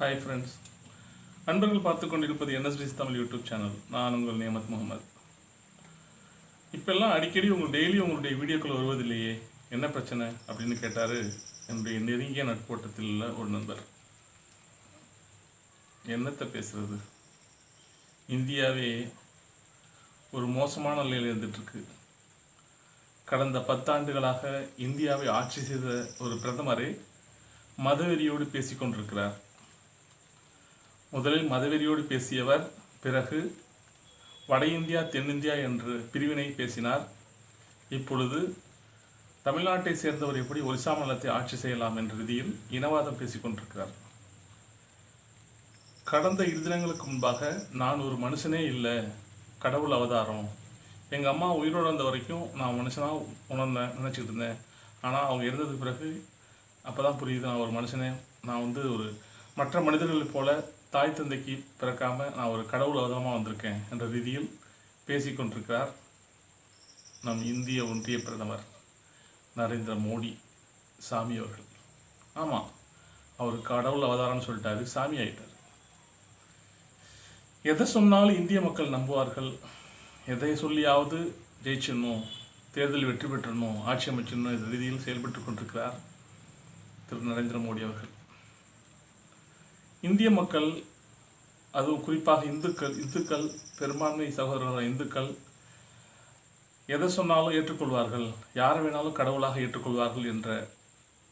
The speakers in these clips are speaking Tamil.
ஹாய் ஃப்ரெண்ட்ஸ் அன்பர்கள் பார்த்து கொண்டிருப்பது என்எஸ்டிஸ் தமிழ் யூடியூப் சேனல் நான் உங்கள் நியமத் முகமது இப்பெல்லாம் அடிக்கடி உங்கள் டெய்லி உங்களுடைய வீடியோக்கள் வருவதில்லையே என்ன பிரச்சனை? அப்படின்னு கேட்டார் என்னுடைய நெருங்கிய நட்போட்டத்தில் உள்ள ஒரு நண்பர். என்னத்தை பேசுறது? இந்தியாவே ஒரு மோசமான நிலையில் இருந்துகிட்ருக்கு கடந்த பத்தாண்டுகளாக இந்தியாவை ஆட்சி செய்த ஒரு பிரதமரை மதவெறியோடு பேசிக்கொண்டிருக்கிறார் முதலில் மதவெறியோடு பேசியவர் பிறகு வட இந்தியா தென்னிந்தியா என்று பிரிவினை பேசினார். இப்பொழுது தமிழ்நாட்டை சேர்ந்தவர் எப்படி ஒரிசா மாநிலத்தை ஆட்சி செய்யலாம் என்ற ரீதியில் இனவாதம் பேசிக்கொண்டிருக்கிறார் கடந்த இரு தினங்களுக்கு முன்பாக நான் ஒரு மனுஷனே இல்லை கடவுள் அவதாரம். எங்கள் அம்மா உயிரோடு இருந்த வரைக்கும் நான் மனுஷனாக உணர்ந்தேன் நினச்சிக்கிட்டு இருந்தேன். ஆனால் அவங்க இறந்ததுக்கு பிறகு அப்போ தான் புரியுது நான் ஒரு மனுஷனே. நான் வந்து ஒரு மற்ற மனிதர்களைப் போல தாய் தந்தைக்கு பிறக்காம நான் ஒரு கடவுள் அவதாரமாக வந்திருக்கேன் என்ற ரீதியில் பேசிக்கொண்டிருக்கிறார் நம் இந்திய ஒன்றிய பிரதமர் நரேந்திர மோடி சாமி அவர்கள். ஆமாம் அவர் கடவுள் அவதாரம்னு சொல்லிட்டாரு சாமி ஆயிட்டார். எதை சொன்னாலும் இந்திய மக்கள் நம்புவார்கள். எதை சொல்லியாவது ஜெயிச்சிடணும் தேர்தல் வெற்றி பெற்றணும் ஆட்சி அமைச்சிடணும் இந்த ரீதியில் செயல்பட்டு கொண்டிருக்கிறார் திரு நரேந்திர மோடி அவர்கள். இந்திய மக்கள் அதுவும் குறிப்பாக இந்துக்கள் இந்துக்கள் பெரும்பான்மை சகோதரர்களான இந்துக்கள் எதை சொன்னாலும் ஏற்றுக்கொள்வார்கள் யாரை வேணாலும் கடவுளாக ஏற்றுக்கொள்வார்கள் என்ற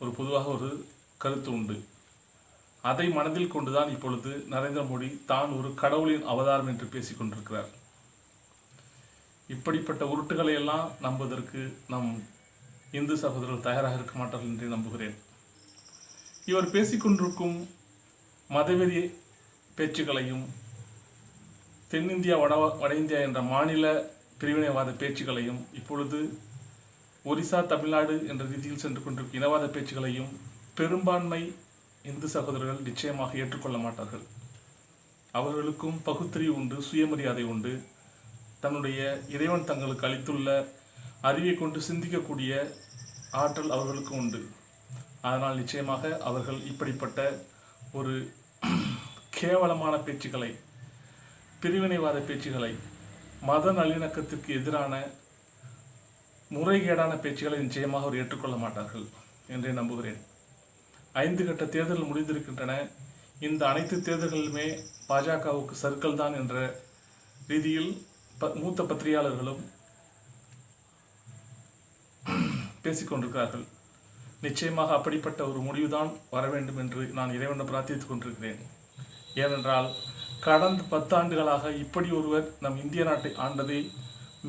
ஒரு பொதுவாக ஒரு கருத்து உண்டு. அதை மனதில் கொண்டுதான் இப்பொழுது நரேந்திர மோடி தான் ஒரு கடவுளின் அவதாரம் என்று பேசிக் கொண்டிருக்கிறார். இப்படிப்பட்ட உருட்டுகளை எல்லாம் நம்புவதற்கு நம் இந்து சகோதரர்கள் தயாராக இருக்க மாட்டார்கள் என்று நம்புகிறேன். இவர் பேசிக்கொண்டிருக்கும் மதவெறி பேச்சுக்களையும் தென்னிந்தியா வட வட இந்தியா என்ற மாநில பிரிவினைவாத பேச்சுக்களையும் இப்பொழுது ஒரிசா தமிழ்நாடு என்ற ரீதியில் சென்று கொண்டிருக்கும் இனவாத பேச்சுக்களையும் பெரும்பான்மை இந்து சகோதரர்கள் நிச்சயமாக ஏற்றுக்கொள்ள மாட்டார்கள். அவர்களுக்கும் பகுத்தறிவு உண்டு சுயமரியாதை உண்டு. தன்னுடைய இறைவன் தங்களுக்கு அளித்துள்ள அறிவை கொண்டு சிந்திக்கக்கூடிய ஆற்றல் அவர்களுக்கும் உண்டு. அதனால் நிச்சயமாக அவர்கள் இப்படிப்பட்ட ஒரு கேவலமான பேச்சுக்களை பிரிவினைவாத பேச்சுக்களை மத நல்லிணக்கத்திற்கு எதிரான முறைகேடான பேச்சுக்களை நிச்சயமாக அவர் ஏற்றுக்கொள்ள மாட்டார்கள் என்றே நம்புகிறேன். ஐந்து கட்ட தேர்தல் முடிந்திருக்கின்றன. இந்த அனைத்து தேர்தல்களுமே பாஜகவுக்கு சர்க்கிள் தான் என்ற ரீதியில் ப மூத்த பத்திரிகையாளர்களும் பேசிக்கொண்டிருக்கிறார்கள் நிச்சயமாக அப்படிப்பட்ட ஒரு முடிவுதான் வர வேண்டும் என்று நான் இறைவனை பிரார்த்தித்துக் கொண்டிருக்கிறேன். ஏனென்றால் கடந்த பத்தாண்டுகளாக இப்படி ஒருவர் நம் இந்திய நாட்டை ஆண்டதே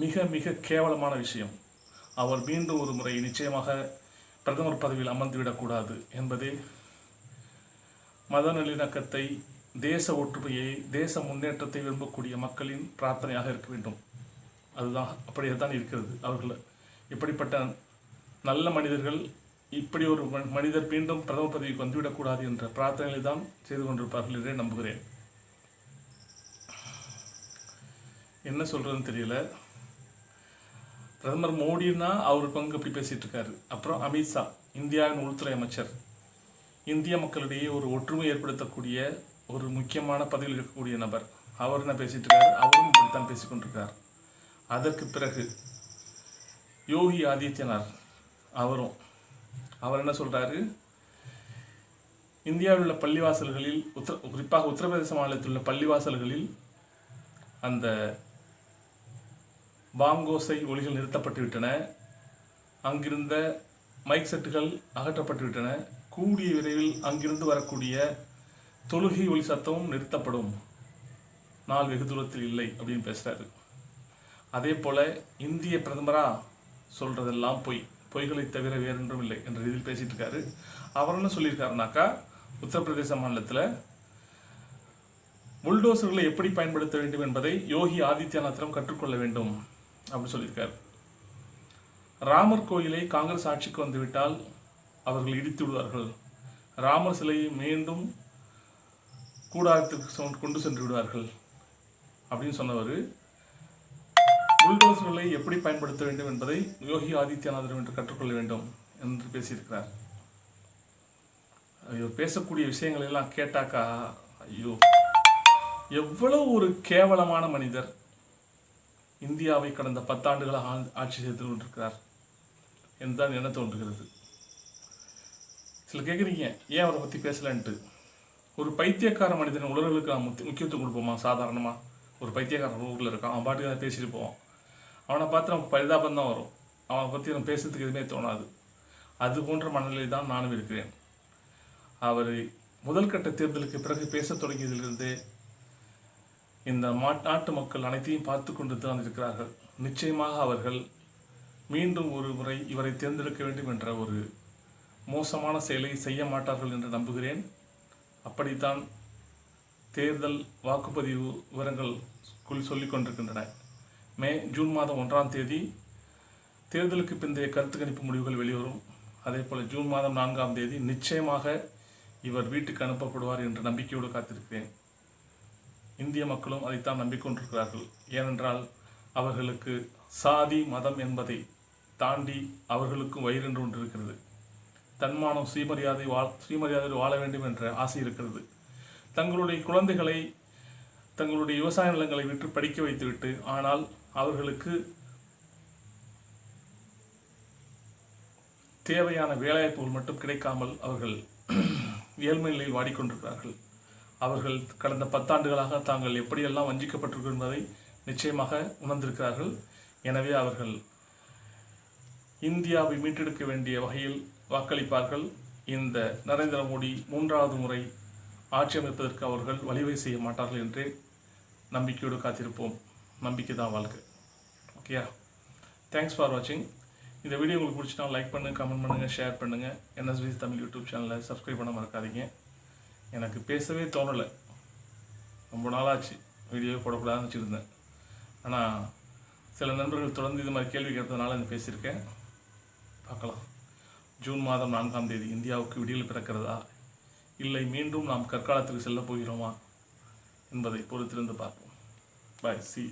மிக மிக கேவலமான விஷயம். அவர் மீண்டும் ஒரு முறை நிச்சயமாக பிரதமர் பதவியில் அமர்ந்துவிடக்கூடாது என்பதே மத நல்லிணக்கத்தை தேச ஒற்றுமையை தேச முன்னேற்றத்தை விரும்பக்கூடிய மக்களின் பிரார்த்தனையாக இருக்க வேண்டும். அதுதான் அப்படியே தான் இருக்கிறது. அவர்கள் இப்படிப்பட்ட நல்ல மனிதர்கள் இப்படி ஒரு ம- மனிதர் மீண்டும் பிரதம பதவிக்கு வந்துவிடக்கூடாது என்ற பிரார்த்தனைகளை தான் செய்து கொண்டிருப்பார்கள் என்றே நம்புகிறேன். என்ன சொல்கிறதுன்னு தெரியல. பிரதமர் மோடின்னா அவர் பங்கு அப்படி பேசிகிட்டு இருக்காரு. அப்புறம் அமித்ஷா இந்தியாவின் உள்துறை அமைச்சர். இந்திய மக்களிடையே ஒரு ஒற்றுமை ஏற்படுத்தக்கூடிய ஒரு முக்கியமான பதவியில் இருக்கக்கூடிய நபர். அவர் என்ன பேசிட்டு இருக்காரு? அவரும் இப்படித்தான் பேசிக்கொண்டிருக்கார் அதற்கு பிறகு யோகி ஆதித்யநாத் அவரும் அவர் என்ன சொல்கிறாரு இந்தியாவில் உள்ள பள்ளிவாசல்களில் உத்தர குறிப்பாக உத்தரப்பிரதேச மாநிலத்தில் உள்ள பள்ளிவாசல்களில் அந்த பாங்கோசை ஒலிகள் நிறுத்தப்பட்டு விட்டன. அங்கிருந்த மைக் செட்டுகள் அகற்றப்பட்டு விட்டன. கூடிய விரைவில் அங்கிருந்து வரக்கூடிய தொழுகை ஒளி சத்தமும் நிறுத்தப்படும். நாள் வெகு தூரத்தில் இல்லை அப்படின்னு பேசுகிறாரு அதே போல் இந்திய பிரதமரா சொல்கிறதெல்லாம் பொய். பொய்களை தவிர வேறென்றும் இல்லை என்ற ரீதியில் பேசிட்டு இருக்காரு அவர் என்ன சொல்லியிருக்காருனாக்கா உத்தரப்பிரதேச மாநிலத்தில் புல்டோசர்களை எப்படி பயன்படுத்த வேண்டும் என்பதை யோகி ஆதித்யநாத்திடம் கற்றுக்கொள்ள வேண்டும் அப்படின்னு சொல்லியிருக்கார். ராமர் கோயிலை காங்கிரஸ் ஆட்சிக்கு வந்துவிட்டால் அவர்கள் இடித்து விடுவார்கள். ராமர் சிலையை மீண்டும் கூடாரத்திற்கு கொண்டு சென்று விடுவார்கள் அப்படின்னு சொன்னவர் புல்டோசர்களை எப்படி பயன்படுத்த வேண்டும் என்பதை யோகி ஆதித்யநாதன் என்று கற்றுக்கொள்ள வேண்டும் என்று பேசியிருக்கிறார். இவர் பேசக்கூடிய விஷயங்கள் எல்லாம் கேட்டாக்கா ஐயோ. எவ்வளவு ஒரு கேவலமான மனிதர் இந்தியாவை கடந்த பத்தாண்டுகளாக ஆட்சி செய்து கொண்டிருக்கிறார் என்றுதான் என்ன தோன்றுகிறது. சில கேட்குறீங்க ஏன் அவரை பற்றி பேசலன்ட்டு? ஒரு பைத்தியக்கார மனிதன் உலர்களுக்கு நாம் முக்கியத்துவம் கொடுப்போமா சாதாரணமாக ஒரு பைத்தியக்காரன் ஊரில் இருக்கான் அவன் பாட்டுக்கு பேசிட்டு போவான். அவனை பார்த்து நமக்கு பரிதாபம் தான் வரும். அவனை பற்றி நம்ம பேசுறதுக்கு எதுவுமே தோணாது. அது போன்ற மனநிலை தான் நானும் இருக்கிறேன். அவர் முதல் கட்ட தேர்தலுக்கு பிறகு பேசத் தொடங்கியதிலிருந்தே இந்த மா- நாட்டு மக்கள் அனைத்தையும் பார்த்து கொண்டு தான் இருக்கிறார்கள். நிச்சயமாக அவர்கள் மீண்டும் ஒரு முறை இவரை தேர்ந்தெடுக்க வேண்டும் என்ற ஒரு மோசமான செயலை செய்ய மாட்டார்கள் என்று நம்புகிறேன். அப்படித்தான் தேர்தல் வாக்குப்பதிவு விவரங்கள் சொல்லிக் கொண்டிருக்கின்றன மே ஜூன் மாதம் ஒன்றாம் தேதி தேர்தலுக்கு பிந்தைய கருத்து கணிப்பு முடிவுகள் வெளிவரும். அதே போல் ஜூன் மாதம் நான்காம் தேதி நிச்சயமாக இவர் வீட்டுக்கு அனுப்பப்படுவார் என்ற நம்பிக்கையோடு காத்திருக்கிறேன். இந்திய மக்களும் அதைத்தான் நம்பிக்கொண்டிருக்கிறார்கள். ஏனென்றால் அவர்களுக்கு சாதி மதம் என்பதை தாண்டி அவர்களுக்கும் வயிறு என்று ஒன்று இருக்கிறது. தன்மானம் சுயமரியாதை வாழ் சுயமரியாதையில் வாழ வேண்டும் என்ற ஆசை இருக்கிறது. தங்களுடைய குழந்தைகளை தங்களுடைய விவசாய நிலங்களை விற்று படிக்க வைத்துவிட்டு ஆனால் அவர்களுக்கு தேவையான வேலைவாய்ப்புகள் மட்டும் கிடைக்காமல் அவர்கள் ஏழ்மை நிலையில் வாடிக்கொண்டிருக்கிறார்கள். அவர்கள் கடந்த பத்தாண்டுகளாக தாங்கள் எப்படியெல்லாம் வஞ்சிக்கப்பட்டிருக்கும் என்பதை நிச்சயமாக உணர்ந்திருக்கிறார்கள். எனவே அவர்கள் இந்தியாவை மீட்டெடுக்க வேண்டிய வகையில் வாக்களிப்பார்கள். இந்த நரேந்திர மோடி மூன்றாவது முறை ஆட்சி அமைப்பதற்கு அவர்கள் வழிவகை செய்ய மாட்டார்கள் என்றே நம்பிக்கையோடு காத்திருப்போம். நம்பிக்கை தான் வாழ்க்கை ஓகேயா தேங்க்ஸ் ஃபார் வாட்சிங் இந்த வீடியோ உங்களுக்கு பிடிச்சினா லைக் பண்ணுங்கள் கமெண்ட் பண்ணுங்கள் ஷேர் பண்ணுங்கள் என்எஸ்பி தமிழ் யூடியூப் சேனலை சப்ஸ்கிரைப் பண்ண மறக்காதீங்க. எனக்கு பேசவே தோணலை. ரொம்ப நாளாச்சு வீடியோ போடக்கூடாதுன்னு வச்சுருந்தேன். ஆனால் சில நண்பர்கள் தொடர்ந்து இது மாதிரி கேள்வி கேட்டதுனால இந்த பேசியிருக்கேன். பார்க்கலாம். ஜூன் மாதம் நான்காம் தேதி இந்தியாவுக்கு விடியல் பிறக்கிறதா? இல்லை மீண்டும் நாம் கற்காலத்துக்கு செல்லப் போகிறோமா? என்பதை பொறுத்திருந்து பார்ப்போம். பாய் சி